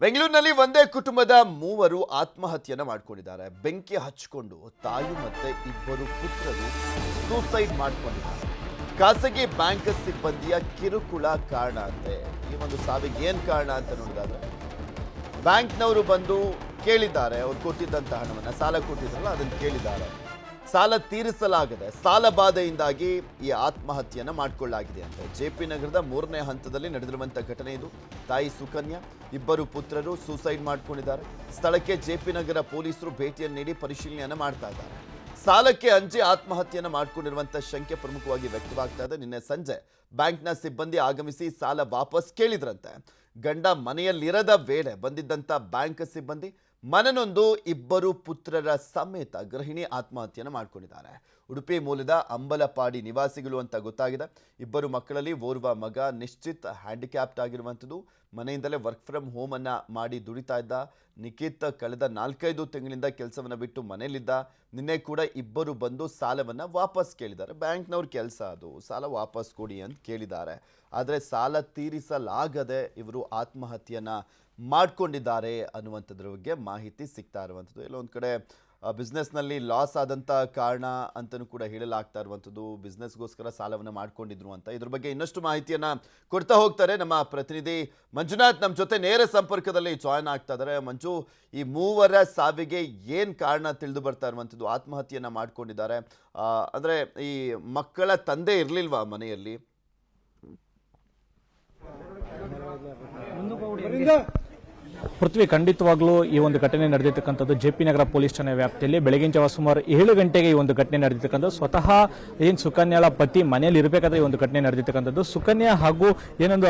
ಬೆಂಗಳೂರಿನಲ್ಲಿ ಒಂದೇ ಕುಟುಂಬದ ಮೂವರು ಆತ್ಮಹತ್ಯೆಯನ್ನು ಮಾಡಿಕೊಂಡಿದ್ದಾರೆ. ಬೆಂಕಿ ಹಚ್ಚಿಕೊಂಡು ತಾಯಿ ಮತ್ತೆ ಇಬ್ಬರು ಪುತ್ರರು ಸೂಸೈಡ್ ಮಾಡಿಕೊಂಡಿದ್ದಾರೆ. ಖಾಸಗಿ ಬ್ಯಾಂಕ್ ಸಿಬ್ಬಂದಿಯ ಕಿರುಕುಳ ಕಾರಣ ಅಂತೆ. ಈ ಒಂದು ಸಾವಿಗೆ ಏನ್ ಕಾರಣ ಅಂತ ನೋಡಿದಾದ್ರೆ, ಬ್ಯಾಂಕ್ನವರು ಬಂದು ಕೇಳಿದ್ದಾರೆ. ಅವ್ರು ಕೊಟ್ಟಿದ್ದಂಥ ಹಣವನ್ನ, ಸಾಲ ಕೊಟ್ಟಿದ್ರಲ್ಲ, ಅದನ್ನು ಕೇಳಿದ್ದಾರೆ. ಸಾಲ ತೀರಿಸಲಾಗದೆ ಸಾಲ ಬಾಧೆಯಿಂದಾಗಿ ಈ ಆತ್ಮಹತ್ಯೆಯನ್ನು ಮಾಡಿಕೊಳ್ಳಲಾಗಿದೆ ಅಂತ. ಜೆ ಪಿ ನಗರದ ಮೂರನೇ ಹಂತದಲ್ಲಿ ನಡೆದಿರುವಂಥ ಘಟನೆ ಇದು. ತಾಯಿ ಸುಕನ್ಯಾ, ಇಬ್ಬರು ಪುತ್ರರು ಸೂಸೈಡ್ ಮಾಡಿಕೊಂಡಿದ್ದಾರೆ. ಸ್ಥಳಕ್ಕೆ ಜೆ ಪಿ ನಗರ ಪೊಲೀಸರು ಭೇಟಿಯನ್ನು ನೀಡಿ ಪರಿಶೀಲನೆಯನ್ನು ಮಾಡ್ತಾ ಇದ್ದಾರೆ. ಸಾಲಕ್ಕೆ ಅಂಜಿ ಆತ್ಮಹತ್ಯೆಯನ್ನು ಮಾಡಿಕೊಂಡಿರುವಂಥ ಶಂಕೆ ಪ್ರಮುಖವಾಗಿ ವ್ಯಕ್ತವಾಗ್ತಾ ಇದೆ. ನಿನ್ನೆ ಸಂಜೆ ಬ್ಯಾಂಕ್ನ ಸಿಬ್ಬಂದಿ ಆಗಮಿಸಿ ಸಾಲ ವಾಪಸ್ ಕೇಳಿದ್ರಂತೆ. ಗಂಡ ಮನೆಯಲ್ಲಿರದ ವೇಳೆ ಬಂದಿದ್ದಂಥ ಬ್ಯಾಂಕ್ ಸಿಬ್ಬಂದಿ ಮನನೊಂದು ಇಬ್ಬರು ಪುತ್ರರ ಸಮೇತ ಗೃಹಿಣಿ ಆತ್ಮಹತ್ಯೆಯನ್ನು ಮಾಡ್ಕೊಂಡಿದ್ದಾರೆ. ಉಡುಪಿ ಮೂಲದ ಅಂಬಲಪಾಡಿ ನಿವಾಸಿಗಳು ಅಂತ ಗೊತ್ತಾಗಿದೆ. ಇಬ್ಬರು ಮಕ್ಕಳಲ್ಲಿ ಓರ್ವ ಮಗ ನಿಶ್ಚಿತ್ ಹ್ಯಾಂಡಿಕ್ಯಾಪ್ಟ್ ಆಗಿರುವಂಥದ್ದು. ಮನೆಯಿಂದಲೇ ವರ್ಕ್ ಫ್ರಮ್ ಹೋಮ್ ಅನ್ನ ಮಾಡಿ ದುಡಿತಾ ಇದ್ದ. ನಿಖಿತ್ ಕಳೆದ ನಾಲ್ಕೈದು ತಿಂಗಳಿಂದ ಕೆಲಸವನ್ನ ಬಿಟ್ಟು ಮನೆಯಲ್ಲಿದ್ದ. ನಿನ್ನೆ ಕೂಡ ಇಬ್ಬರು ಬಂದು ಸಾಲವನ್ನ ವಾಪಸ್ ಕೇಳಿದ್ದಾರೆ. ಬ್ಯಾಂಕ್ನವ್ರ ಕೆಲಸ ಅದು. ಸಾಲ ವಾಪಸ್ ಕೊಡಿ ಅಂತ ಕೇಳಿದ್ದಾರೆ. ಆದರೆ ಸಾಲ ತೀರಿಸಲಾಗದೆ ಇವರು ಆತ್ಮಹತ್ಯೆಯನ್ನ ಮಾಡ್ಕೊಂಡಿದ್ದಾರೆ ಅನ್ನುವಂಥದ್ರ ಬಗ್ಗೆ ಮಾಹಿತಿ ಸಿಗ್ತಾ ಇರುವಂಥದ್ದು. ಎಲ್ಲೋ ಒಂದು ಕಡೆ ಬಿಸ್ನೆಸ್ನಲ್ಲಿ ಲಾಸ್ ಆದಂಥ ಕಾರಣ ಅಂತಲೂ ಕೂಡ ಹೇಳಲಾಗ್ತಾ ಇರುವಂಥದ್ದು. ಬಿಸ್ನೆಸ್ಗೋಸ್ಕರ ಸಾಲವನ್ನು ಮಾಡ್ಕೊಂಡಿದ್ರು ಅಂತ. ಇದ್ರ ಬಗ್ಗೆ ಇನ್ನಷ್ಟು ಮಾಹಿತಿಯನ್ನು ಕೊಡ್ತಾ ಹೋಗ್ತಾರೆ ನಮ್ಮ ಪ್ರತಿನಿಧಿ ಮಂಜುನಾಥ್. ನಮ್ಮ ಜೊತೆ ನೇರ ಸಂಪರ್ಕದಲ್ಲಿ ಜಾಯ್ನ್ ಆಗ್ತಾ ಇದ್ದಾರೆ. ಮಂಜು, ಈ ಮೂವರ ಸಾವಿಗೆ ಏನು ಕಾರಣ ತಿಳಿದು ಬರ್ತಾ ಇರುವಂಥದ್ದು? ಆತ್ಮಹತ್ಯೆಯನ್ನು ಮಾಡ್ಕೊಂಡಿದ್ದಾರೆ. ಅಂದ್ರೆ ಈ ಮಕ್ಕಳ ತಂದೆ ಇರಲಿಲ್ವಾ ಮನೆಯಲ್ಲಿ? ಪೃಥ್ವಿ ಖಂಡಿತವಾಗ್ಲೂ ಈ ಒಂದು ಘಟನೆ ನಡೆದಿರ್ತಕ್ಕಂಥದ್ದು ಜೆ ಪಿ ನಗರ ಪೊಲೀಸ್ ಠಾಣೆ ವ್ಯಾಪ್ತಿಯಲ್ಲಿ ಬೆಳಗಿನ ಜಾವ ಸುಮಾರು ಏಳು ಗಂಟೆಗೆ ಈ ಒಂದು ಘಟನೆ ನಡೆದಿರ್ತಕ್ಕಂಥದ್ದು. ಸ್ವತಃ ಏನ್ ಸುಕನ್ಯಾಳ ಪತಿ ಮನೆಯಲ್ಲಿ ಇರಬೇಕಾದ್ರೆ ಈ ಒಂದು ಘಟನೆ ನಡೆದಿರ್ತಕ್ಕಂಥದ್ದು. ಸುಕನ್ಯಾ ಹಾಗೂ ಏನೊಂದು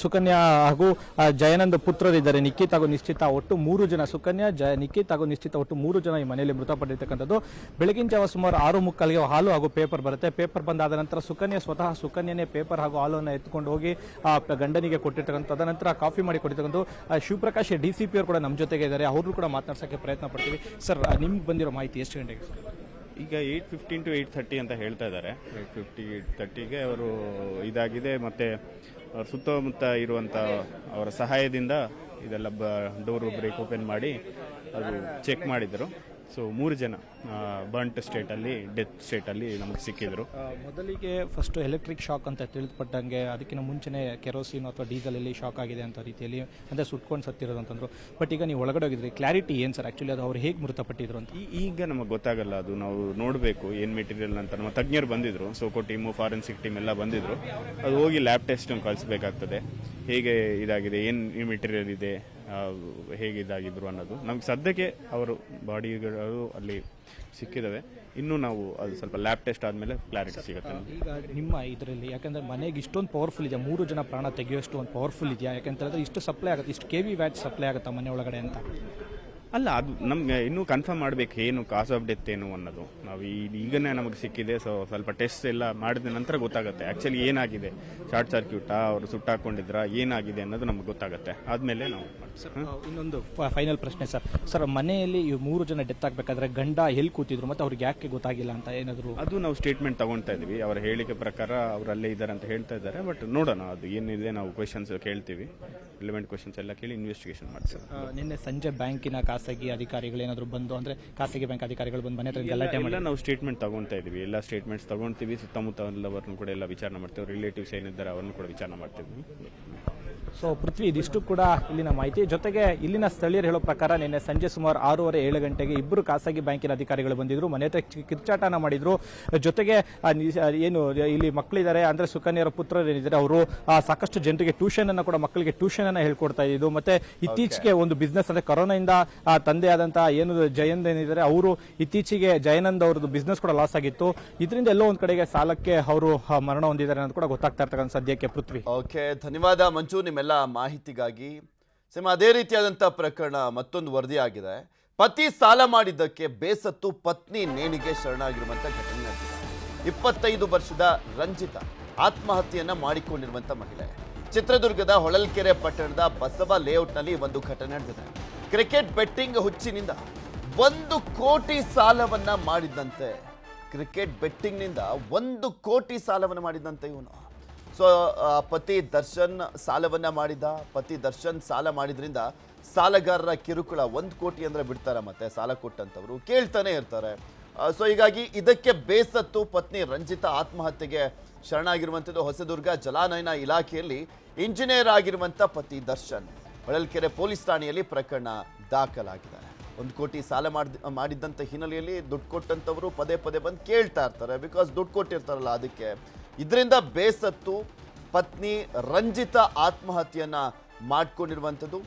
ಸುಕನ್ಯಾ ಹಾಗೂ ಜಯಾನಂದ ಪುತ್ರರಿದ್ದಾರೆ ನಿಖಿತ್ ಹಾಗೂ ನಿಶ್ಚಿತ ಒಟ್ಟು ಮೂರು ಜನ. ಸುಕನ್ಯಾ ಜಯ ನಿಖಿತ್ ಹಾಗೂ ನಿಶ್ಚಿತ ಒಟ್ಟು ಮೂರು ಜನ ಈ ಮನೆಯಲ್ಲಿ ಮೃತಪಟ್ಟಿರ್ತಕ್ಕಂಥದ್ದು. ಬೆಳಗಿನ ಜಾವ ಸುಮಾರು ಆರು ಮುಕ್ಕಾಲಿಗೆ ಹಾಲು ಹಾಗೂ ಪೇಪರ್ ಬರುತ್ತೆ. ಪೇಪರ್ ಬಂದಾದ ನಂತರ ಸುಕನ್ಯಾ ಸ್ವತಃ ಸುಕನ್ಯನೇ ಪೇಪರ್ ಹಾಗೂ ಹಾಲನ್ನು ಎತ್ಕೊಂಡು ಹೋಗಿ ಗಂಡನಿಗೆ ಕೊಟ್ಟಿರ್ತಕ್ಕಂಥ ತದನಂತರ ಕಾಫಿ ಮಾಡಿ ಕೊಟ್ಟಿರ್ತಕ್ಕಂಥ ಆ, ಶಿವಪ್ರಕಾಶ್ ಡಿ ಸಿ ಪಿ ಅವರು ಕೂಡ ನಮ್ಮ ಜೊತೆಗೆ ಇದ್ದಾರೆ. ಅವರು ಕೂಡ ಮಾತನಾಡ್ಸೋಕ್ಕೆ ಪ್ರಯತ್ನ ಪಡ್ತೀವಿ. ಸರ್ ನಿಮ್ಗೆ ಬಂದಿರೋ ಮಾಹಿತಿ ಎಷ್ಟು ಗಂಟೆಗೆ? ಈಗ eight fifteen to eight thirty ಅಂತ ಹೇಳ್ತಾ ಇದ್ದಾರೆ. ಏಯ್ಟ್ ಫಿಫ್ಟಿ ಏಯ್ಟ್ ಥರ್ಟಿಗೆ ಅವರು ಇದಾಗಿದೆ. ಮತ್ತು ಅವ್ರ ಸುತ್ತಮುತ್ತ ಇರುವಂಥ ಅವರ ಸಹಾಯದಿಂದ ಇದೆಲ್ಲ ಬ, ಡೋರು ಬ್ರೇಕ್ ಓಪನ್ ಮಾಡಿ ಅದು ಚೆಕ್ ಮಾಡಿದರು. ಸೊ ಮೂರು ಜನ ಬಂಟ್ ಸ್ಟೇಟಲ್ಲಿ ಡೆತ್ ಸ್ಟೇಟಲ್ಲಿ ನಮಗೆ ಸಿಕ್ಕಿದ್ರು. ಮೊದಲಿಗೆ ಫಸ್ಟ್ ಎಲೆಕ್ಟ್ರಿಕ್ ಶಾಕ್ ಅಂತ ತಿಳಿದುಪಟ್ಟಂಗೆ ಅದಕ್ಕಿಂತ ಮುಂಚೆನೆ ಕೆರೋಸಿನ್ ಅಥವಾ ಡೀಸೆಲ್ ಅಲ್ಲಿ ಶಾಕ್ ಆಗಿದೆ ಅಂತ ರೀತಿಯಲ್ಲಿ ಅಂದರೆ ಸುಟ್ಕೊಂಡು ಸತ್ತಿರೋದು ಅಂತಂದ್ರು. ಬಟ್ ಈಗ ನೀವು ಒಳಗಡೆ ಹೋಗಿದ್ರಿ ಕ್ಲಾರಿಟಿ ಏನು ಸರ್ ಆಕ್ಚುಲಿ ಅದು ಅವ್ರು ಹೇಗೆ ಮೃತಪಟ್ಟಿದ್ರು ಅಂತ. ಈಗ ನಮಗೆ ಗೊತ್ತಾಗಲ್ಲ ಅದು ನಾವು ನೋಡಬೇಕು ಏನು ಮೆಟೀರಿಯಲ್ ಅಂತ. ನಮ್ಮ ತಜ್ಞರು ಬಂದಿದ್ರು ಸೋಕೋ ಟೀಮು ಫಾರೆನ್ಸಿಕ್ ಟೀಮ್ ಎಲ್ಲ ಬಂದಿದ್ರು. ಅದು ಹೋಗಿ ಲ್ಯಾಬ್ ಟೆಸ್ಟ್ ಕಳಿಸ್ಬೇಕಾಗ್ತದೆ. ಹೇಗೆ ಇದಾಗಿದೆ ಏನು ಮೆಟೀರಿಯಲ್ ಇದೆ ಹೇಗೆ ಇದಾಗಿದ್ರು ಅನ್ನೋದು. ನಮ್ಗೆ ಸದ್ಯಕ್ಕೆ ಅವರು ಬಾಡಿಗಳು ಅಲ್ಲಿ ಸಿಕ್ಕಿದವೆ. ಇನ್ನೂ ನಾವು ಅದು ಸ್ವಲ್ಪ ಲ್ಯಾಬ್ ಟೆಸ್ಟ್ ಆದಮೇಲೆ ಕ್ಲಾರಿಟಿ ಸಿಗುತ್ತೆ. ಈಗ ನಿಮ್ಮ ಇದರಲ್ಲಿ, ಯಾಕಂದ್ರೆ ಮನೆಗೆ ಇಷ್ಟೊಂದು ಪವರ್ಫುಲ್ ಇದೆ ಮೂರು ಜನ ಪ್ರಾಣ ತೆಗೆಯುವಷ್ಟು ಒಂದು ಪವರ್ಫುಲ್ ಇದೆಯಾ? ಯಾಕಂತ ಹೇಳಿದ್ರೆ ಇಷ್ಟು ಸಪ್ಲೈ ಆಗುತ್ತೆ, ಇಷ್ಟು ಕೆ ವಿ ವ್ಯಾಟ್ ಸಪ್ಲೈ ಆಗುತ್ತಾ ಮನೆ ಒಳಗಡೆ ಅಂತ? ಅಲ್ಲ ಅದು ನಮ್ಗೆ ಇನ್ನೂ ಕನ್ಫರ್ಮ್ ಮಾಡಬೇಕು ಏನು ಕಾಸ್ ಆಫ್ ಡೆತ್ ಏನು ಅನ್ನೋದು. ನಾವು ಈಗನೇ ನಮಗೆ ಸಿಕ್ಕಿದೆ ಸೊ ಸ್ವಲ್ಪ ಟೆಸ್ಟ್ ಎಲ್ಲ ಮಾಡಿದ ನಂತರ ಗೊತ್ತಾಗುತ್ತೆ. ಆ್ಯಕ್ಚುಲಿ ಏನಾಗಿದೆ? ಶಾರ್ಟ್ ಸರ್ಕ್ಯೂಟಾ ಅವರು ಸುಟ್ಟಾಕೊಂಡಿದ್ರಾ ಏನಾಗಿದೆ ಅನ್ನೋದು ನಮ್ಗೆ ಗೊತ್ತಾಗುತ್ತೆ. ಆದಮೇಲೆ ನಾವು ಸರ್ ಇನ್ನೊಂದು ಫೈನಲ್ ಪ್ರಶ್ನೆ ಸರ್. ಸರ್ ಮನೆಯಲ್ಲಿ ಈ ಮೂರು ಜನ ಡೆತ್ ಆಗಬೇಕಾದ್ರೆ ಗಂಡ ಎಲ್ಲಿ ಕೂತಿದ್ರು ಮತ್ತೆ ಅವ್ರಿಗೆ ಯಾಕೆ ಗೊತ್ತಾಗಿಲ್ಲ ಅಂತ ಏನಾದರೂ? ಅದು ನಾವು ಸ್ಟೇಟ್ಮೆಂಟ್ ತಗೊಳ್ತಾ ಇದೀವಿ. ಅವರ ಹೇಳಿಕೆ ಪ್ರಕಾರ ಅವರು ಅಲ್ಲೇ ಇದ್ದಾರೆ ಅಂತ ಹೇಳ್ತಾ ಇದ್ದಾರೆ. ಬಟ್ ನೋಡೋಣ ಅದು ಏನಿದೆ ನಾವು ಕ್ವೆಶನ್ಸ್ ಕೇಳ್ತೀವಿ. ರಿಲೆವೆಂಟ್ ಕ್ವೆಶನ್ಸ್ ಎಲ್ಲ ಕೇಳಿ ಇನ್ವೆಸ್ಟಿಗೇಷನ್ ಮಾಡ್ತೀವಿ. ನಿನ್ನೆ ಸಂಜೆ ಬ್ಯಾಂಕಿನ ಖಾಸಗಿ ಅಧಿಕಾರಿಗಳು ಏನಾದರೂ ಬಂದು ಅಂದ್ರೆ ಖಾಸಗಿ ಬ್ಯಾಂಕ್ ಅಧಿಕಾರಿಗಳು ಬಂದು ಮನೆ ಹತ್ರ ಗಲಾಟೆ ಮಾಡಿ ಎಲ್ಲ ನಾವು ಸ್ಟೇಟ್ಮೆಂಟ್ ತಗೊಳ್ತಾ ಇದೀವಿ. ಎಲ್ಲ ಸ್ಟೇಟ್ಮೆಂಟ್ಸ್ ತಗೊಳ್ತೀವಿ. ಸುತ್ತಮುತ್ತ ಎಲ್ಲವರನ್ನು ಕೂಡ ಎಲ್ಲ ವಿಚಾರಣೆ ಮಾಡ್ತೀವಿ. ರಿಲೇಟಿವ್ಸ್ ಏನಿದ್ದಾರೆ ಅವ್ರನ್ನು ಕೂಡ ವಿಚಾರಣೆ ಮಾಡ್ತೀವಿ. ಸೊ ಪೃಥ್ವಿ ಇದಿಷ್ಟು ಕೂಡ ಇಲ್ಲಿನ ಮಾಹಿತಿ. ಜೊತೆಗೆ ಇಲ್ಲಿನ ಸ್ಥಳೀಯರು ಹೇಳೋ ಪ್ರಕಾರ ನಿನ್ನೆ ಸಂಜೆ ಸುಮಾರು ಆರೂವರೆ ಏಳು ಗಂಟೆಗೆ ಇಬ್ಬರು ಖಾಸಗಿ ಬ್ಯಾಂಕಿನ ಅಧಿಕಾರಿಗಳು ಬಂದಿದ್ರು. ಮನೆ ಹತ್ರ ಕಿರ್ಚಾಟನ ಮಾಡಿದ್ರು. ಜೊತೆಗೆ ಏನು ಇಲ್ಲಿ ಮಕ್ಕಳಿದ್ದಾರೆ. ಅಂದ್ರೆ ಸುಕನ್ಯರ ಪುತ್ರರು ಏನಿದ್ದಾರೆ ಅವರು ಸಾಕಷ್ಟು ಜನರಿಗೆ ಟ್ಯೂಷನ್ ಅನ್ನ ಕೂಡ ಮಕ್ಕಳಿಗೆ ಟ್ಯೂಷನ್ ಅನ್ನ ಹೇಳ್ಕೊಡ್ತಾ ಇದ್ದು ಮತ್ತೆ ಇತ್ತೀಚೆಗೆ ಒಂದು ಬಿಸ್ನೆಸ್ ಅಂದ್ರೆ ಕೊರೋನಾದಿಂದ ತಂದೆ ಆದಂತಹ ಏನು ಜಯಂತ್ ಏನಿದ್ದಾರೆ ಅವರು ಇತ್ತೀಚೆಗೆ ಜಯನಂದ್ ಅವ್ರದ್ದು ಬಿಸ್ನೆಸ್ ಕೂಡ ಲಾಸ್ ಆಗಿತ್ತು. ಇದರಿಂದ ಎಲ್ಲೋ ಒಂದ್ ಕಡೆಗೆ ಸಾಲಕ್ಕೆ ಅವರು ಮರಣ ಹೊಂದಿದ್ದಾರೆ ಅನ್ನೋದು ಕೂಡ ಗೊತ್ತಾಗ್ತಾ ಇರ್ತಕ್ಕಂಥ ಸದ್ಯಕ್ಕೆ ಪೃಥ್ವಿ ಓಕೆ ಧನ್ಯವಾದ ಮಂಜು ನಿಮ್ಮೆಲ್ಲ ಮಾಹಿತಿಗಾಗಿ ಸೇಮ್ ಅದೇ ರೀತಿಯಾದಂಥ ಪ್ರಕರಣ ಮತ್ತೊಂದು ವರದಿ ಆಗಿದೆ ಪತಿ ಸಾಲ ಮಾಡಿದ್ದಕ್ಕೆ ಬೇಸತ್ತು ಪತ್ನಿ ನೇಣಿಗೆ ಶರಣಾಗಿರುವಂಥ ಘಟನೆ ನಡೆದಿದೆ. ಇಪ್ಪತ್ತೈದು ವರ್ಷದ ರಂಜಿತ ಆತ್ಮಹತ್ಯೆಯನ್ನ ಮಾಡಿಕೊಂಡಿರುವಂಥ ಮಹಿಳೆ. ಚಿತ್ರದುರ್ಗದ ಹೊಳಲ್ಕೆರೆ ಪಟ್ಟಣದ ಬಸವ ಲೇಔಟ್ನಲ್ಲಿ ಒಂದು ಘಟನೆ ನಡೆದಿದೆ. ಕ್ರಿಕೆಟ್ ಬೆಟ್ಟಿಂಗ್ ಹುಚ್ಚಿನಿಂದ ಒಂದು ಕೋಟಿ ಸಾಲವನ್ನ ಮಾಡಿದ್ದಂತೆ. ಕ್ರಿಕೆಟ್ ಬೆಟ್ಟಿಂಗ್ನಿಂದ ಒಂದು ಕೋಟಿ ಸಾಲವನ್ನು ಮಾಡಿದ್ದಂತೆ ಇವನು. ಸೊ ಪತಿ ದರ್ಶನ್ ಸಾಲವನ್ನ ಮಾಡಿದ, ಪತಿ ದರ್ಶನ್ ಸಾಲ ಮಾಡಿದ್ರಿಂದ ಸಾಲಗಾರರ ಕಿರುಕುಳ ಒಂದು ಕೋಟಿ ಅಂದ್ರೆ ಬಿಡ್ತಾರ ಮತ್ತೆ ಸಾಲ ಕೊಟ್ಟಂತವ್ರು. ಕೇಳ್ತಾನೆ ಇರ್ತಾರೆ. ಸೊ ಹೀಗಾಗಿ ಇದಕ್ಕೆ ಬೇಸತ್ತು ಪತ್ನಿ ರಂಜಿತಾ ಆತ್ಮಹತ್ಯೆಗೆ ಶರಣಾಗಿರುವಂಥದ್ದು ಹೊಸದುರ್ಗ ಜಲಾನಯನ ಇಲಾಖೆಯಲ್ಲಿ ಇಂಜಿನಿಯರ್ ಆಗಿರುವಂಥ ಪತಿ ದರ್ಶನ್. ಹೊಳಲ್ಕೆರೆ ಪೊಲೀಸ್ ಠಾಣೆಯಲ್ಲಿ ಪ್ರಕರಣ ದಾಖಲಾಗಿದೆ ಒಂದು ಕೋಟಿ ಸಾಲ ಮಾಡಿದ, ಮಾಡಿದ್ದಂಥ ಹಿನ್ನೆಲೆಯಲ್ಲಿ ದುಡ್ಡು ಕೊಟ್ಟಂಥವರು ಪದೇ ಪದೇ ಬಂದು ಕೇಳ್ತಾ ಇರ್ತಾರೆ. ಬಿಕಾಸ್ ದುಡ್ಡು ಕೊಟ್ಟಿರ್ತಾರಲ್ಲ ಅದಕ್ಕೆ. ಇದರಿಂದ ಬೇಸತ್ತು, ಪತ್ನಿ ರಂಜಿತ ಆತ್ಮಹತ್ಯೆಯನ್ನು ಮಾಡ್ಕೊಂಡಿರುವಂಥದ್ದು.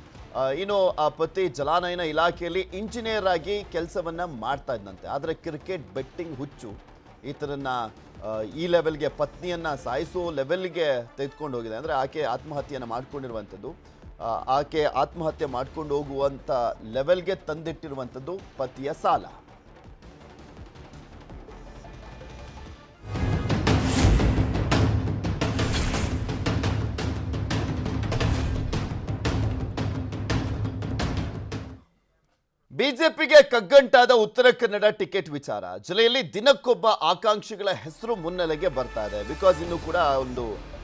ಇನ್ನು ಆ ಪತಿ ಜಲಾನಯನ ಇಲಾಖೆಯಲ್ಲಿ ಇಂಜಿನಿಯರ್ ಆಗಿ ಕೆಲಸವನ್ನ ಮಾಡ್ತಾ ಇದ್ದಂತೆ ಆದರೆ ಕ್ರಿಕೆಟ್ ಬೆಟ್ಟಿಂಗ್ ಹುಚ್ಚು. ಈತನನ್ನ ಈ ಲೆವೆಲ್ಗೆ ಪತ್ನಿಯನ್ನ ಸಾಯಿಸೋ ಲೆವೆಲ್ಗೆ ತೆಗೆದುಕೊಂಡು ಹೋಗಿದೆ. ಅಂದರೆ ಆಕೆ ಆತ್ಮಹತ್ಯೆಯನ್ನು ಮಾಡ್ಕೊಂಡಿರುವಂಥದ್ದು. ಆಕೆ ಆತ್ಮಹತ್ಯೆ ಮಾಡ್ಕೊಂಡು ಹೋಗುವಂಥ ಲೆವೆಲ್ಗೆ ತಂದಿಟ್ಟಿರುವಂಥದ್ದು ಪತಿಯ ಸಾಲ. ಬಿಜೆಪಿಗೆ ಕಗ್ಗಂಟಾದ ಉತ್ತರ ಕನ್ನಡ ಟಿಕೆಟ್ ವಿಚಾರ. ಜಿಲ್ಲೆಯಲ್ಲಿ ದಿನಕ್ಕೊಬ್ಬ ಆಕಾಂಕ್ಷಿಗಳ ಹೆಸರು ಮುನ್ನೆಲೆಗೆ ಬರ್ತಾ ಇದೆ. ಬಿಕಾಸ್ ಇನ್ನು ಕೂಡ ಒಂದು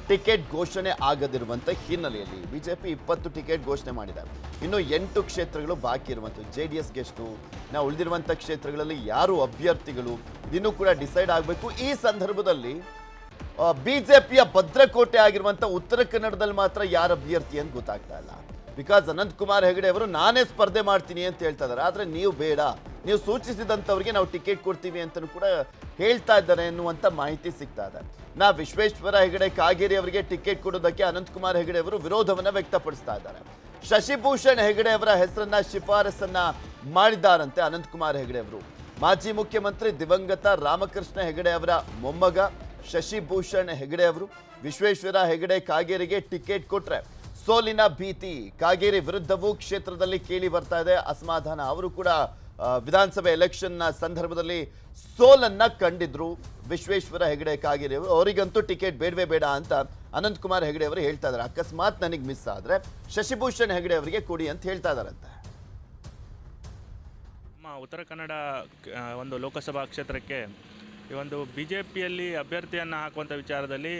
ಟಿಕೆಟ್ ಘೋಷಣೆ ಆಗದಿರುವಂತ ಹಿನ್ನೆಲೆಯಲ್ಲಿ ಬಿಜೆಪಿ ಇಪ್ಪತ್ತು ಟಿಕೆಟ್ ಘೋಷಣೆ ಮಾಡಿದೆ. ಇನ್ನು ಎಂಟು ಕ್ಷೇತ್ರಗಳು ಬಾಕಿ ಇರುವಂತ. ಜೆ ಡಿ ಎಸ್ಗೆ ಎಷ್ಟು ನಾವು ಉಳಿದಿರುವಂಥ ಕ್ಷೇತ್ರಗಳಲ್ಲಿ ಯಾರು ಅಭ್ಯರ್ಥಿಗಳು ಇನ್ನೂ ಕೂಡ ಡಿಸೈಡ್ ಆಗಬೇಕು. ಈ ಸಂದರ್ಭದಲ್ಲಿ ಬಿಜೆಪಿಯ ಭದ್ರಕೋಟೆ ಆಗಿರುವಂಥ ಉತ್ತರ ಕನ್ನಡದಲ್ಲಿ ಮಾತ್ರ ಯಾರು ಅಭ್ಯರ್ಥಿ ಅಂತ ಗೊತ್ತಾಗ್ತಾ ಇಲ್ಲ. ಬಿಕಾಸ್ ಅನಂತ್ ಕುಮಾರ್ ಹೆಗಡೆ ಅವರು, ನಾನೇ ಸ್ಪರ್ಧೆ ಮಾಡ್ತೀನಿ ಅಂತ ಹೇಳ್ತಾ ಇದ್ದಾರೆ. ಆದರೆ ನೀವು ಬೇಡ. ನೀವು ಸೂಚಿಸಿದಂಥವ್ರಿಗೆ ನಾವು ಟಿಕೆಟ್ ಕೊಡ್ತೀವಿ ಅಂತಲೂ ಕೂಡ ಹೇಳ್ತಾ ಇದ್ದಾರೆ ಎನ್ನುವಂಥ ಮಾಹಿತಿ ಸಿಗ್ತಾ ಇದೆ. ನಾ ವಿಶ್ವೇಶ್ವರ ಹೆಗಡೆ, ಕಾಗೇರಿ ಅವರಿಗೆ ಟಿಕೆಟ್ ಕೊಡೋದಕ್ಕೆ ಅನಂತ್ ಕುಮಾರ್ ಹೆಗಡೆ ಅವರು ವಿರೋಧವನ್ನು ವ್ಯಕ್ತಪಡಿಸ್ತಾ ಇದ್ದಾರೆ. ಶಶಿಭೂಷಣ್ ಹೆಗಡೆ ಅವರ ಹೆಸರನ್ನ, ಶಿಫಾರಸನ್ನ ಮಾಡಿದ್ದಾರಂತೆ ಅನಂತ್ ಕುಮಾರ್ ಹೆಗಡೆ ಅವರು. ಮಾಜಿ ಮುಖ್ಯಮಂತ್ರಿ ದಿವಂಗತ ರಾಮಕೃಷ್ಣ ಹೆಗಡೆ ಅವರ ಮೊಮ್ಮಗ ಶಶಿಭೂಷಣ್ ಹೆಗಡೆ ಅವರು. ವಿಶ್ವೇಶ್ವರ ಹೆಗಡೆ, ಕಾಗೇರಿಗೆ ಟಿಕೆಟ್ ಕೊಟ್ರೆ ಸೋಲಿನ ಭೀತಿ. ಕಾಗೇರಿ ವಿರುದ್ಧವೂ ಕ್ಷೇತ್ರದಲ್ಲಿ ಕೇಳಿ ಬರ್ತಾ ಇದೆ. ಅಸಮಾಧಾನ. ಅವರು ಕೂಡ ವಿಧಾನಸಭೆ ಎಲೆಕ್ಷನ್ನ ಸಂದರ್ಭದಲ್ಲಿ ಸೋಲನ್ನ ಕಂಡಿದ್ರು. ವಿಶ್ವೇಶ್ವರ ಹೆಗಡೆ, ಕಾಗೇರಿ ಅವರು. ಅವರಿಗಂತೂ ಟಿಕೆಟ್ ಬೇಡವೇ ಬೇಡ ಅಂತ ಅನಂತ್ ಕುಮಾರ್ ಹೆಗಡೆ ಅವರು ಹೇಳ್ತಾ ಇದ್ದಾರೆ. ಅಕಸ್ಮಾತ್ ನನಗೆ ಮಿಸ್ ಆದ್ರೆ ಶಶಿಭೂಷಣ್ ಹೆಗಡೆ ಅವರಿಗೆ ಕೊಡಿ ಅಂತ ಹೇಳ್ತಾ ಇದಾರಂತೆ ನಮ್ಮ ಉತ್ತರ ಕನ್ನಡ ಒಂದು ಲೋಕಸಭಾ ಕ್ಷೇತ್ರಕ್ಕೆ ಈ ಒಂದು ಬಿ ಜೆ ಪಿಯಲ್ಲಿ ಅಭ್ಯರ್ಥಿಯನ್ನು ಹಾಕುವಂಥ ವಿಚಾರದಲ್ಲಿ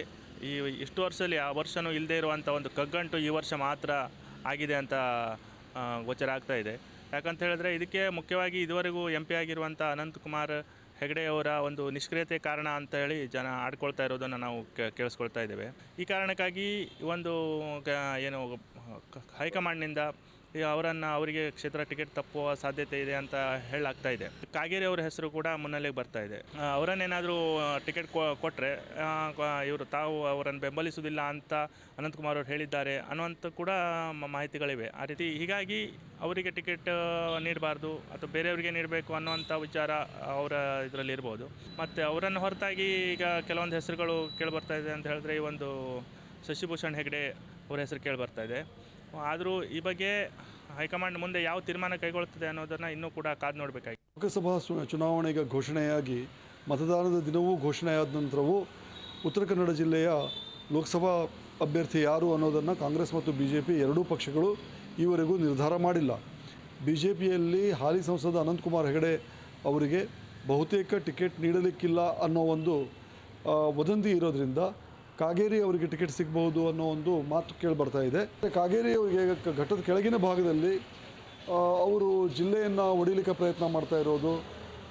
ಈ ಇಷ್ಟು ವರ್ಷದಲ್ಲಿ ಆ ವರ್ಷವೂ ಇಲ್ಲದೇ ಇರುವಂಥ ಒಂದು ಕಗ್ಗಂಟು ಈ ವರ್ಷ ಮಾತ್ರ ಆಗಿದೆ ಅಂತ ಗೋಚರ ಆಗ್ತಾ ಇದೆ. ಯಾಕಂತ ಹೇಳಿದ್ರೆ ಇದಕ್ಕೆ ಮುಖ್ಯವಾಗಿ ಇದುವರೆಗೂ ಎಂ ಪಿ ಆಗಿರುವಂಥ ಅನಂತಕುಮಾರ್ ಹೆಗಡೆಯವರ ಒಂದು ನಿಷ್ಕ್ರಿಯತೆ ಕಾರಣ ಅಂತ ಹೇಳಿ ಜನ ಆಡ್ಕೊಳ್ತಾ ಇರೋದನ್ನು ನಾವು ಕೇಳಿಸ್ಕೊಳ್ತಾ ಇದ್ದೇವೆ. ಈ ಕಾರಣಕ್ಕಾಗಿ ಒಂದು ಏನು ಹೈಕಮಾಂಡ್ನಿಂದ ಅವರನ್ನು ಅವರಿಗೆ ಕ್ಷೇತ್ರ ಟಿಕೆಟ್ ತಪ್ಪುವ ಸಾಧ್ಯತೆ ಇದೆ ಅಂತ ಹೇಳಾಗ್ತಾ ಇದೆ. ಕಾಗೇರಿ ಅವರ ಹೆಸರು ಕೂಡ ಮುನ್ನೆಲೆಗೆ ಬರ್ತಾ ಇದೆ. ಅವರನ್ನೇನಾದರೂ ಟಿಕೆಟ್ ಕೊಟ್ಟರೆ ಇವರು ತಾವು ಅವರನ್ನು ಬೆಂಬಲಿಸುವುದಿಲ್ಲ ಅಂತ ಅನಂತಕುಮಾರ್ ಅವರು ಹೇಳಿದ್ದಾರೆ ಅನ್ನುವಂಥ ಕೂಡ ಮಾಹಿತಿಗಳಿವೆ. ಆ ರೀತಿ ಹೀಗಾಗಿ ಅವರಿಗೆ ಟಿಕೆಟ್ ನೀಡಬಾರ್ದು ಅಥವಾ ಬೇರೆಯವರಿಗೆ ನೀಡಬೇಕು ಅನ್ನುವಂಥ ವಿಚಾರ ಅವರ ಇದರಲ್ಲಿ ಇರ್ಬೋದು. ಮತ್ತು ಅವರನ್ನು ಹೊರತಾಗಿ ಈಗ ಕೆಲವೊಂದು ಹೆಸರುಗಳು ಕೇಳಿಬರ್ತಾ ಇದೆ ಅಂತ ಹೇಳಿದ್ರೆ ಈ ಒಂದು ಶಶಿಭೂಷಣ್ ಹೆಗ್ಡೆ ಅವರ ಹೆಸರು ಕೇಳಿಬರ್ತಾ ಇದೆ. ಆದರೂ ಈ ಬಗ್ಗೆ ಹೈಕಮಾಂಡ್ ಮುಂದೆ ಯಾವ ತೀರ್ಮಾನ ಕೈಗೊಳ್ಳುತ್ತದೆ ಅನ್ನೋದನ್ನು ಇನ್ನೂ ಕೂಡ ಕಾದು ನೋಡಬೇಕಾಗಿದೆ ಲೋಕಸಭಾ ಚುನಾವಣೆಗೆ ಘೋಷಣೆಯಾಗಿ ಮತದಾನದ ದಿನವೂ ಘೋಷಣೆಯಾದ ನಂತರವೂ ಉತ್ತರ ಕನ್ನಡ ಜಿಲ್ಲೆಯ ಲೋಕಸಭಾ ಅಭ್ಯರ್ಥಿ ಯಾರು ಅನ್ನೋದನ್ನು ಕಾಂಗ್ರೆಸ್ ಮತ್ತು ಬಿ ಜೆ ಎರಡೂ ಪಕ್ಷಗಳು ಈವರೆಗೂ ನಿರ್ಧಾರ ಮಾಡಿಲ್ಲ. ಬಿ ಜೆ ಪಿಯಲ್ಲಿ ಹಾಲಿ ಸಂಸದ ಅನಂತಕುಮಾರ್ ಹೆಗಡೆ ಅವರಿಗೆ ಬಹುತೇಕ ಟಿಕೆಟ್ ನೀಡಲಿಕ್ಕಿಲ್ಲ ಅನ್ನೋ ಒಂದು ವದಂತಿ ಇರೋದ್ರಿಂದ ಕಾಗೇರಿ ಅವರಿಗೆ ಟಿಕೆಟ್ ಸಿಗಬಹುದು ಅನ್ನೋ ಒಂದು ಮಾತು ಕೇಳಿ ಬರ್ತಾ ಇದೆ ಕಾಗೇರಿ ಅವರಿಗೆ ಘಟ್ಟದ ಕೆಳಗಿನ ಭಾಗದಲ್ಲಿ ಅವರು ಜಿಲ್ಲೆಯನ್ನು ಒಡಿಲಿಕ್ಕೆ ಪ್ರಯತ್ನ ಮಾಡ್ತಾ ಇರೋದು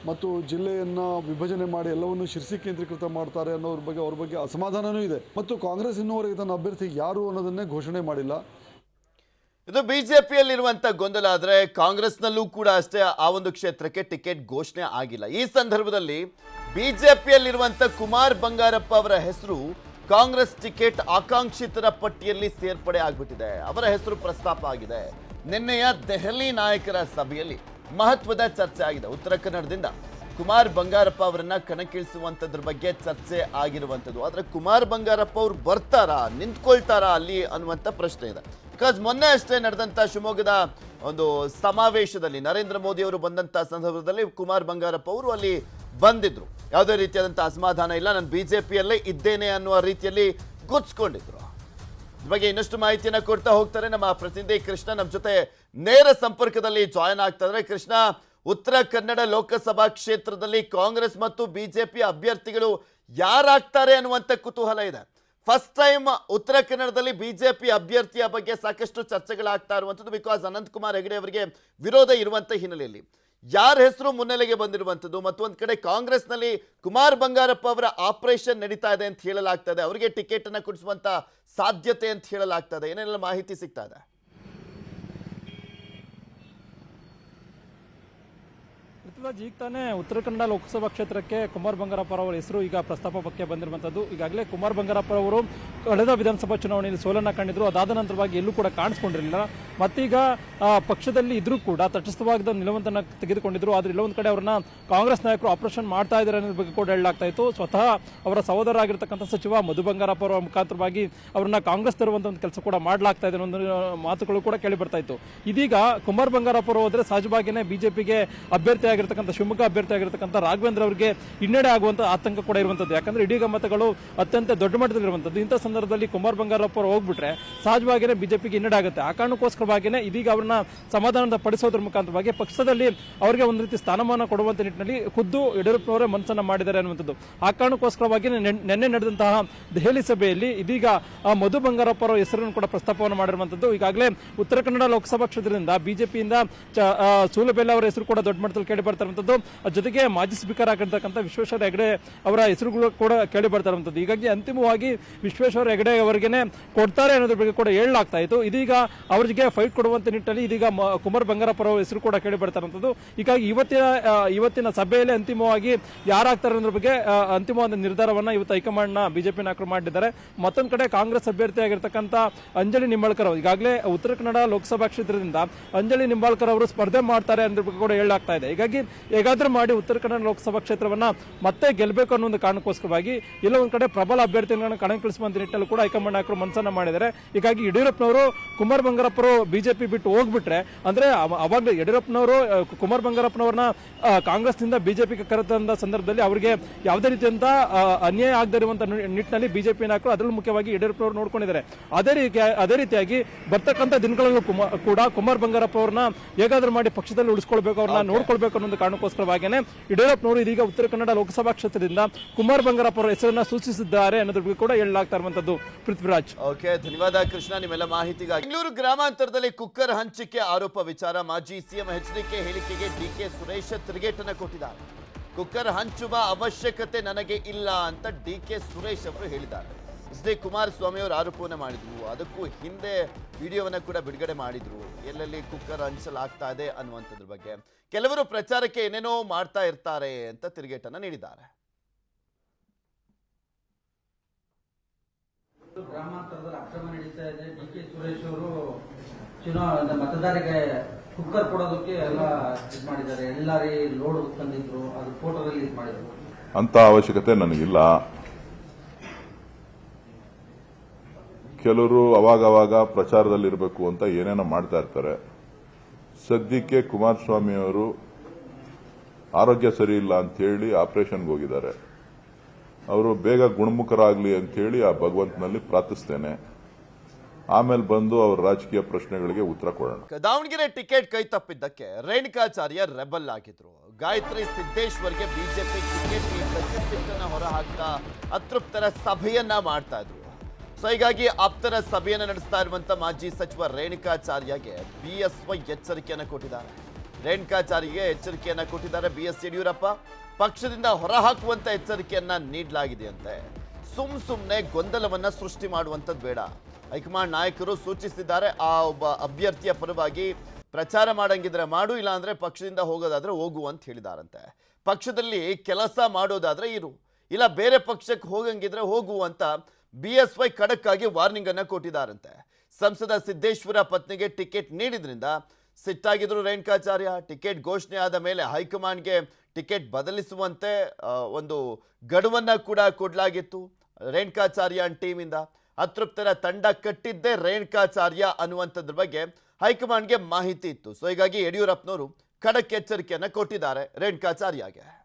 ಮತ್ತು ಜಿಲ್ಲೆಯನ್ನು ವಿಭಜನೆ ಮಾಡಿ ಎಲ್ಲವನ್ನು ಶಿರಸಿ ಕೇಂದ್ರೀಕೃತ ಮಾಡ್ತಾರೆ ಅನ್ನೋದ್ರ ಬಗ್ಗೆ, ಅವ್ರ ಬಗ್ಗೆ ಅಸಮಾಧಾನವೂ ಇದೆ. ಮತ್ತು ಕಾಂಗ್ರೆಸ್ ಇನ್ನೂವರೆಗೆ ತನ್ನ ಅಭ್ಯರ್ಥಿ ಯಾರು ಅನ್ನೋದನ್ನೇ ಘೋಷಣೆ ಮಾಡಿಲ್ಲ. ಇದು ಬಿಜೆಪಿಯಲ್ಲಿರುವಂತ ಗೊಂದಲ, ಆದರೆ ಕಾಂಗ್ರೆಸ್ನಲ್ಲೂ ಕೂಡ ಅಷ್ಟೇ ಆ ಒಂದು ಕ್ಷೇತ್ರಕ್ಕೆ ಟಿಕೆಟ್ ಘೋಷಣೆ ಆಗಿಲ್ಲ. ಈ ಸಂದರ್ಭದಲ್ಲಿ ಬಿಜೆಪಿಯಲ್ಲಿರುವಂತ ಕುಮಾರ್ ಬಂಗಾರಪ್ಪ ಅವರ ಹೆಸರು ಕಾಂಗ್ರೆಸ್ ಟಿಕೆಟ್ ಆಕಾಂಕ್ಷಿತರ ಪಟ್ಟಿಯಲ್ಲಿ ಸೇರ್ಪಡೆ ಆಗ್ಬಿಟ್ಟಿದೆ. ಅವರ ಹೆಸರು ಪ್ರಸ್ತಾಪ ಆಗಿದೆ. ನಿನ್ನೆಯ ದೆಹಲಿ ನಾಯಕರ ಸಭೆಯಲ್ಲಿ ಮಹತ್ವದ ಚರ್ಚೆ ಆಗಿದೆ. ಉತ್ತರ ಕನ್ನಡದಿಂದ ಕುಮಾರ್ ಬಂಗಾರಪ್ಪ ಅವರನ್ನ ಕಣಕ್ಕಿಳಿಸುವಂತದ್ರ ಬಗ್ಗೆ ಚರ್ಚೆ ಆಗಿರುವಂಥದ್ದು. ಆದ್ರೆ ಕುಮಾರ್ ಬಂಗಾರಪ್ಪ ಅವ್ರು ಬರ್ತಾರಾ, ನಿಂತ್ಕೊಳ್ತಾರಾ ಅಲ್ಲಿ ಅನ್ನುವಂಥ ಪ್ರಶ್ನೆ ಇದೆ. ಬಿಕಾಸ್ ಮೊನ್ನೆ ಅಷ್ಟೇ ನಡೆದಂತ ಶಿವಮೊಗ್ಗದ ಒಂದು ಸಮಾವೇಶದಲ್ಲಿ ನರೇಂದ್ರ ಮೋದಿ ಅವರು ಬಂದಂತ ಸಂದರ್ಭದಲ್ಲಿ ಕುಮಾರ್ ಬಂಗಾರಪ್ಪ ಅವರು ಅಲ್ಲಿ ಬಂದಿದ್ರು. ಯಾವುದೇ ರೀತಿಯಾದಂಥ ಅಸಮಾಧಾನ ಇಲ್ಲ. ನಾನು ಬಿ ಜೆ ಪಿಯಲ್ಲೇ ಇದ್ದೇನೆ ಅನ್ನುವ ರೀತಿಯಲ್ಲಿ ಗುರ್ಸ್ಕೊಂಡಿದ್ರು ಬಗ್ಗೆ ಇನ್ನಷ್ಟು ಮಾಹಿತಿಯನ್ನು ಕೊಡ್ತಾ ಹೋಗ್ತಾರೆ ನಮ್ಮ ಪ್ರತಿನಿಧಿ ಕೃಷ್ಣ. ನಮ್ಮ ಜೊತೆ ನೇರ ಸಂಪರ್ಕದಲ್ಲಿ ಜಾಯ್ನ್ ಆಗ್ತಾ ಕೃಷ್ಣ, ಉತ್ತರ ಕನ್ನಡ ಲೋಕಸಭಾ ಕ್ಷೇತ್ರದಲ್ಲಿ ಕಾಂಗ್ರೆಸ್ ಮತ್ತು ಬಿಜೆಪಿ ಅಭ್ಯರ್ಥಿಗಳು ಯಾರಾಗ್ತಾರೆ ಅನ್ನುವಂಥ ಕುತೂಹಲ ಇದೆ. ಫಸ್ಟ್ ಟೈಮ್ ಉತ್ತರ ಕನ್ನಡದಲ್ಲಿ ಬಿಜೆಪಿ ಅಭ್ಯರ್ಥಿಯ ಬಗ್ಗೆ ಸಾಕಷ್ಟು ಚರ್ಚೆಗಳಾಗ್ತಾ ಇರುವಂಥದ್ದು ಬಿಕಾಸ್ ಅನಂತಕುಮಾರ್ ಹೆಗಡೆ ಅವರಿಗೆ ವಿರೋಧ ಇರುವಂಥ ಹಿನ್ನೆಲೆಯಲ್ಲಿ. ಯಾರ ಹೆಸರು ಮುನ್ನೆಲೆಗೆ ಬಂದಿರುವಂಥದ್ದು ಮತ್ತೊಂದು ಕಡೆ ಕಾಂಗ್ರೆಸ್ನಲ್ಲಿ ಕುಮಾರ್ ಬಂಗಾರಪ್ಪ ಅವರ ಆಪರೇಷನ್ ನಡೀತಾ ಇದೆ ಅಂತ ಹೇಳಲಾಗ್ತದೆ ಅವರಿಗೆ ಟಿಕೆಟ್ ಅನ್ನ ಕೊಡಿಸುವಂತ ಸಾಧ್ಯತೆ ಅಂತ ಹೇಳಲಾಗ್ತದೆ ಏನೇನೆಲ್ಲ ಮಾಹಿತಿ ಸಿಗ್ತಾ ಇದೆ? ಪೃಥ್ವಿರಾಜ್ ಈಗ ಉತ್ತರ ಕನ್ನಡ ಲೋಕಸಭಾ ಕ್ಷೇತ್ರಕ್ಕೆ ಕುಮಾರ್ ಬಂಗಾರಪ್ಪ ಅವರ ಹೆಸರು ಈಗ ಪ್ರಸ್ತಾಪಕ್ಕೆ ಬಂದಿರುವಂತದ್ದು. ಈಗಾಗಲೇ ಕುಮಾರ್ ಬಂಗಾರಪ್ಪ ಅವರು ಕಳೆದ ವಿಧಾನಸಭಾ ಚುನಾವಣೆಯಲ್ಲಿ ಸೋಲನ್ನ ಕಂಡಿದ್ರು. ಅದಾದ ನಂತರವಾಗಿ ಎಲ್ಲೂ ಕೂಡ ಕಾಣಿಸ್ಕೊಂಡಿರಲಿಲ್ಲ. ಮತ್ತೀಗ ಪಕ್ಷದಲ್ಲಿ ಇದ್ರೂ ಕೂಡ ತಟಸ್ಥವಾಗದ ನಿಲುವಂತನ್ನು ತೆಗೆದುಕೊಂಡಿದ್ರು. ಆದ್ರೆ ಇಲ್ಲೊಂದು ಕಡೆ ಅವರನ್ನ ಕಾಂಗ್ರೆಸ್ ನಾಯಕರು ಆಪರೇಷನ್ ಮಾಡ್ತಾ ಇದ್ದಾರೆ ಅನ್ನೋದ್ರ ಬಗ್ಗೆ ಕೂಡ ಹೇಳಲಾಗ್ತಾ ಇತ್ತು. ಸ್ವತಃ ಅವರ ಸಹೋದರ ಆಗಿರ್ತಕ್ಕಂಥ ಸಚಿವ ಮಧು ಬಂಗಾರಪ್ಪ ಅವರ ಮುಖಾಂತರವಾಗಿ ಅವರನ್ನ ಕಾಂಗ್ರೆಸ್ ತರುವಂತ ಒಂದು ಕೆಲಸ ಕೂಡ ಮಾಡಲಾಗ್ತಾ ಇದೆ ಅನ್ನೋ ಮಾತುಗಳು ಕೂಡ ಕೇಳಿ ಬರ್ತಾ ಇತ್ತು. ಇದೀಗ ಕುಮಾರ್ ಬಂಗಾರಪ್ಪ ಅವರು ಹೋದ್ರೆ ಸಹಜವಾಗಿನೇ ಬಿಜೆಪಿಗೆ ಅಭ್ಯರ್ಥಿ ಆಗಿರ್ತಕ್ಕಂಥ ಶಿವಮೊಗ್ಗ ಅಭ್ಯರ್ಥಿ ಆಗಿರ್ತಕ್ಕಂಥ ರಾಘವೇಂದ್ರ ಅವರಿಗೆ ಹಿನ್ನಡೆ ಆಗುವಂತ ಆತಂಕ ಕೂಡ ಇರುವಂತದ್ದು. ಯಾಕಂದ್ರೆ ಇಡೀ ಮತಗಳು ಅತ್ಯಂತ ದೊಡ್ಡ ಮಟ್ಟದಲ್ಲಿ ಇರುವಂಥದ್ದು ಇಂಥ ಸಂದರ್ಭದಲ್ಲಿ ಕುಮಾರ್ ಬಂಗಾರಪ್ಪ ಅವರು ಹೋಗ್ಬಿಟ್ರೆ ಸಹಜವಾಗಿಯೇ ಬಿಜೆಪಿಗೆ ಹಿನ್ನಡೆ ಆಗುತ್ತೆ. ಆ ಕಾರಣಕ್ಕೋಸ್ಕರವಾಗಿಯೇ ಇದೀಗ ಅವರನ್ನ ಸಮಾಧಾನದ ಪಡಿಸೋದ್ರ ಮುಖಾಂತರವಾಗಿ ಪಕ್ಷದಲ್ಲಿ ಅವರಿಗೆ ಒಂದು ರೀತಿ ಸ್ಥಾನಮಾನ ಕೊಡುವಂತ ನಿಟ್ಟಿನಲ್ಲಿ ಖುದ್ದು ಯಡಿಯೂರಪ್ಪನವರೇ ಮನಸ್ಸನ್ನ ಮಾಡಿದ್ದಾರೆ ಅನ್ನುವಂಥದ್ದು. ಆ ಕಾರಣಕ್ಕೋಸ್ಕರವಾಗಿ ನಿನ್ನೆ ನಡೆದಂತಹ ದೆಹಲಿ ಸಭೆಯಲ್ಲಿ ಇದೀಗ ಮಧು ಬಂಗಾರಪ್ಪ ಅವರ ಹೆಸರನ್ನು ಕೂಡ ಪ್ರಸ್ತಾಪವನ್ನು ಮಾಡಿರುವಂತದ್ದು. ಈಗಾಗಲೇ ಉತ್ತರ ಕನ್ನಡ ಲೋಕಸಭಾ ಕ್ಷೇತ್ರದಿಂದ ಬಿಜೆಪಿಯಿಂದ ಸೂಲಬೆಲ್ಲ ಅವರ ಹೆಸರು ಕೂಡ ದೊಡ್ಡ ಮಟ್ಟದಲ್ಲಿ ಕೇಳಿ ಬರ್ತಾ ಇರುವಂತದ್ದು. ಜೊತೆಗೆ ಮಾಜಿ ಸ್ಪೀಕರ್ ಆಗಿರ್ತಕ್ಕಂಥ ವಿಶ್ವೇಶ್ವರ ಹೆಗಡೆ ಅವರ ಹೆಸರುಗಳು ಕೂಡ ಕೇಳಿ ಬರ್ತಾ ಇರುವಂತದ್ದು. ಹೀಗಾಗಿ ಅಂತಿಮವಾಗಿ ವಿಶ್ವೇಶ್ವರ ಹೆಗಡೆ ಅವರಿಗೆ ಕೊಡ್ತಾರೆ ಅನ್ನೋದ್ರ ಬಗ್ಗೆ ಕೂಡ ಹೇಳಲಾಗ್ತಾ ಇತ್ತು. ಇದೀಗ ಅವರಿಗೆ ಫೈಟ್ ಕೊಡುವಂತ ನಿಟ್ಟಲ್ಲಿ ಇದೀಗ ಕುಮಾರ್ ಬಂಗಾರಪ್ಪ ಹೆಸರು ಕೂಡ ಕೇಳಿ ಬರ್ತಾ ಇರುವಂತದ್ದು. ಹೀಗಾಗಿ ಇವತ್ತಿನ ಇವತ್ತಿನ ಸಭೆಯಲ್ಲಿ ಅಂತಿಮವಾಗಿ ಯಾರಾಗ್ತಾರೆ ಅನ್ನೋದ್ರ ಬಗ್ಗೆ ಅಂತಿಮವಾದ ನಿರ್ಧಾರವನ್ನ ಇವತ್ತು ಹೈಕಮಾಂಡ್ನ ಬಿಜೆಪಿ ನಾಯಕರು ಮಾಡಿದ್ದಾರೆ. ಮತ್ತೊಂದು ಕಡೆ ಕಾಂಗ್ರೆಸ್ ಅಭ್ಯರ್ಥಿ ಆಗಿರ್ತಕ್ಕಂಥ ಅಂಜಲಿ ನಿಂಬಾಳ್ಕರ್ ಅವರು, ಈಗಾಗಲೇ ಉತ್ತರ ಕನ್ನಡ ಲೋಕಸಭಾ ಕ್ಷೇತ್ರದಿಂದ ಅಂಜಲಿ ನಿಂಬಾಳ್ಕರ್ ಅವರು ಸ್ಪರ್ಧೆ ಮಾಡ್ತಾರೆ ಅನ್ನೋದ್ರ ಬಗ್ಗೆ ಕೂಡ ಹೇಳಲಾಗ್ತಾ ಇದೆ. ಹೀಗಾಗಿ ಹೇಗಾದ್ರೂ ಮಾಡಿ ಉತ್ತರ ಕನ್ನಡ ಲೋಕಸಭಾ ಕ್ಷೇತ್ರವನ್ನ ಮತ್ತೆ ಗೆಲ್ಲಬೇಕು ಅನ್ನೋ ಒಂದು ಕಾರಣಕ್ಕೋಸ್ಕರವಾಗಿ ಎಲ್ಲ ಒಂದ್ ಕಡೆ ಪ್ರಬಲ ಅಭ್ಯರ್ಥಿಗಳನ್ನು ಕಣಕ್ಕಿಳಿಸುವಂತ ನಿಟ್ಟಲ್ಲೂ ಕೂಡ ಹೈಕಮಾಂಡ್ ನಾಯಕರು ಮನಸ್ಸನ್ನ ಮಾಡಿದ್ದಾರೆ. ಹೀಗಾಗಿ ಯಡಿಯೂರಪ್ಪನವರು ಕುಮಾರ್ ಬಂಗಾರಪ್ಪರು ಬಿಜೆಪಿ ಬಿಟ್ಟು ಹೋಗ್ಬಿಟ್ರೆ ಅಂದ್ರೆ ಅವ- ಅವಾಗ ಯಡಿಯೂರಪ್ಪನವರು ಕುಮಾರ್ ಬಂಗಾರಪ್ಪನವ್ರನ್ನ ಕಾಂಗ್ರೆಸ್ ಕಾಂಗ್ರೆಸ್ನಿಂದ ಬಿಜೆಪಿಗೆ ಕರೆತಂದ ಸಂದರ್ಭದಲ್ಲಿ ಅವರಿಗೆ ಯಾವುದೇ ರೀತಿಯಂತ ಅನ್ಯಾಯ ಆಗದಿರುವಂಥ ನಿಟ್ಟಿನಲ್ಲಿ ಬಿಜೆಪಿ ನಾಯಕರು ಅದರಲ್ಲೂ ಮುಖ್ಯವಾಗಿ ಯಡಿಯೂರಪ್ಪನವರು ನೋಡ್ಕೊಂಡಿದ್ದಾರೆ. ಅದೇ ರೀತಿ ಅದೇ ರೀತಿಯಾಗಿ ಬರ್ತಕ್ಕಂಥ ದಿನಗಳಲ್ಲೂ ಕೂಡ ಕುಮಾರ್ ಬಂಗಾರಪ್ಪ ಅವ್ರನ್ನ ಹೇಗಾದ್ರೂ ಮಾಡಿ ಪಕ್ಷದಲ್ಲಿ ಉಳಿಸ್ಕೊಳ್ಬೇಕು ಅವ್ರನ್ನ ನೋಡ್ಕೊಳ್ಬೇಕು ಅನ್ನೋ ಒಂದು ಕಾರಣಕ್ಕೋಸ್ಕರವಾಗಿಯೇ ಯಡಿಯೂರಪ್ಪನವರು ಇದೀಗ ಉತ್ತರ ಕನ್ನಡ ಲೋಕಸಭಾ ಕ್ಷೇತ್ರದಿಂದ ಕುಮಾರ್ ಬಂಗಾರಪ್ಪ ಅವರ ಹೆಸರನ್ನ ಸೂಚಿಸಿದ್ದಾರೆ ಅನ್ನೋದ್ರ ಕೂಡ ಹೇಳಲಾಗ್ತಾ ಇರುವಂತದ್ದು ಪೃಥ್ವಿರಾಜ್. ಓಕೆ, ಧನ್ಯವಾದ ಕೃಷ್ಣ, ನಿಮ್ಮೆಲ್ಲ ಮಾಹಿತಿಗಾಗಿ. ಬೆಂಗಳೂರು ಗ್ರಾಮಾಂತರದಲ್ಲಿ ಕುಕ್ಕರ್ ಹಂಚಿಕೆ ಆರೋಪ ವಿಚಾರ, ಮಾಜಿ ಸಿಎಂ ಎಚ್ ಡಿಕೆ ಹೇಳಿಕೆಗೆ ಡಿಕೆ ಸುರೇಶ್ ತಿರುಗೇಟನ್ನ ಕೊಟ್ಟಿದ್ದಾರೆ. ಕುಕ್ಕರ್ ಹಂಚುವ ಅವಶ್ಯಕತೆ ನನಗೆ ಇಲ್ಲ ಅಂತ ಡಿ ಕೆ ಸುರೇಶ್ ಅವರು ಹೇಳಿದ್ದಾರೆ. ಎಸ್ ಡಿ ಕುಮಾರಸ್ವಾಮಿ ಅವರು ಆರೋಪವನ್ನು ಮಾಡಿದ್ರು. ಅದಕ್ಕೂ ಹಿಂದೆ ವಿಡಿಯೋವನ್ನು ಕೂಡ ಬಿಡುಗಡೆ ಮಾಡಿದ್ರು. ಎಲ್ಲೆಲ್ಲಿ ಕುಕ್ಕರ್ ಹಂಚಲಾಗ್ತಾ ಇದೆ ಅನ್ನುವಂಥದ್ರ ಬಗ್ಗೆ. ಕೆಲವರು ಪ್ರಚಾರಕ್ಕೆ ಏನೇನೋ ಮಾಡ್ತಾ ಇರ್ತಾರೆ ಅಂತ ತಿರುಗೇಟನ್ನು ನೀಡಿದ್ದಾರೆ. ಗ್ರಾಮಾಂತರದಲ್ಲಿ ಅಕ್ರಮ ನಡೀತಾ ಇದೆ. ಡಿ ಕೆ ಸುರೇಶ್ ಅವರು ಚುನಾವಣೆ ಮತದಾರಿಗೆ ಕುಕ್ಕರ್ ಕೊಡೋದಕ್ಕೆ ಎಲ್ಲ ಇದು ಮಾಡಿದ್ದಾರೆ. ಎಲ್ಲಾರಿ ಲೋಡ್ ತಂದಿದ್ರು. ಅದು ಫೋಟೋದಲ್ಲಿ ಇದು ಮಾಡಿದ್ರು. ಅಂತ ಅವಶ್ಯಕತೆ ನನಗಿಲ್ಲ. ಕೆಲವರು ಅವಾಗವಾಗ ಪ್ರಚಾರದಲ್ಲಿರಬೇಕು ಅಂತ ಏನೇನೋ ಮಾಡ್ತಾ ಇರ್ತಾರೆ. ಸದ್ಯಕ್ಕೆ ಕುಮಾರಸ್ವಾಮಿ ಅವರು ಆರೋಗ್ಯ ಸರಿ ಇಲ್ಲ ಅಂತ ಹೇಳಿ ಆಪರೇಷನ್ಗೆ ಹೋಗಿದ್ದಾರೆ. ಅವರು ಬೇಗ ಗುಣಮುಖರಾಗಲಿ ಅಂತ ಹೇಳಿ ಆ ಭಗವಂತನಲ್ಲಿ ಪ್ರಾರ್ಥಿಸ್ತೇನೆ. ಆಮೇಲೆ ಬಂದು ಅವರ ರಾಜಕೀಯ ಪ್ರಶ್ನೆಗಳಿಗೆ ಉತ್ತರ ಕೊಡೋಣ. ದಾವಣಗೆರೆ ಟಿಕೆಟ್ ಕೈ ತಪ್ಪಿದ್ದಕ್ಕೆ ರೇಣುಕಾಚಾರ್ಯ ರೆಬಲ್ ಆಗಿದ್ರು. ಗಾಯತ್ರಿ ಸಿದ್ದೇಶ್ವರ್ಗೆ ಬಿಜೆಪಿ ಟಿಕೆಟ್ ಹೊರಹಾಕ್ತಾ ಅತೃಪ್ತರ ಸಭೆಯನ್ನ ಮಾಡ್ತಾ ಇದ್ರು. ಸೊ ಹೀಗಾಗಿ ಆಪ್ತರ ಸಭೆಯನ್ನು ನಡೆಸ್ತಾ ಇರುವಂತ ಮಾಜಿ ಸಚಿವ ರೇಣುಕಾಚಾರ್ಯಗೆ ಬಿ ಎಸ್ ವೈ ಎಚ್ಚರಿಕೆಯನ್ನು ಕೊಟ್ಟಿದ್ದಾರೆ. ರೇಣುಕಾಚಾರ್ಯಗೆ ಎಚ್ಚರಿಕೆಯನ್ನು ಕೊಟ್ಟಿದ್ದಾರೆ ಬಿ ಎಸ್ ಯಡಿಯೂರಪ್ಪ. ಪಕ್ಷದಿಂದ ಹೊರಹಾಕುವಂತ ಎಚ್ಚರಿಕೆಯನ್ನ ನೀಡಲಾಗಿದೆಯಂತೆ ಸುಮ್ ಸುಮ್ಮನೆ ಗೊಂದಲವನ್ನ ಸೃಷ್ಟಿ ಮಾಡುವಂಥದ್ದು ಬೇಡ. ಹೈಕಮಾಂಡ್ ನಾಯಕರು ಸೂಚಿಸಿದ್ದಾರೆ, ಆ ಒಬ್ಬ ಅಭ್ಯರ್ಥಿಯ ಪರವಾಗಿ ಪ್ರಚಾರ ಮಾಡಂಗಿದ್ರೆ ಮಾಡು ಇಲ್ಲ ಅಂದ್ರೆ ಪಕ್ಷದಿಂದ ಹೋಗೋದಾದ್ರೆ ಹೋಗು ಅಂತ ಹೇಳಿದಾರಂತೆ. ಪಕ್ಷದಲ್ಲಿ ಕೆಲಸ ಮಾಡೋದಾದ್ರೆ ಇರು. ಇಲ್ಲ ಬೇರೆ ಪಕ್ಷಕ್ಕೆ ಹೋಗಂಗಿದ್ರೆ ಹೋಗು ಅಂತ ಬಿ ಎಸ್ ವೈ ಖಡಕ್ಕಾಗಿ ವಾರ್ನಿಂಗ್ ಅನ್ನು ಕೊಟ್ಟಿದ್ದಾರಂತೆ ಸಂಸದ ಸಿದ್ದೇಶ್ವರ ಪತ್ನಿಗೆ ಟಿಕೆಟ್ ನೀಡಿದ್ರಿಂದ ಸಿಟ್ಟಾಗಿದ್ರು ರೇಣುಕಾಚಾರ್ಯ. ಟಿಕೆಟ್ ಘೋಷಣೆ ಆದ ಮೇಲೆ ಹೈಕಮಾಂಡ್ಗೆ ಟಿಕೆಟ್ ಬದಲಿಸುವಂತೆ ಒಂದು ಗಡುವನ್ನು ಕೂಡ ಕೊಡಲಾಗಿತ್ತು ರೇಣುಕಾಚಾರ್ಯ ಟೀಮಿಂದ. ಅತೃಪ್ತರ ತಂಡ ಕಟ್ಟಿದ್ದೇ ರೇಣುಕಾಚಾರ್ಯ ಅನ್ನುವಂಥದ್ರ ಬಗ್ಗೆ ಹೈಕಮಾಂಡ್ಗೆ ಮಾಹಿತಿ ಇತ್ತು. ಸೊ, ಹೀಗಾಗಿ ಯಡಿಯೂರಪ್ಪನವರು ಖಡಕ್ ಎಚ್ಚರಿಕೆಯನ್ನು ಕೊಟ್ಟಿದ್ದಾರೆ ರೇಣುಕಾಚಾರ್ಯಗೆ.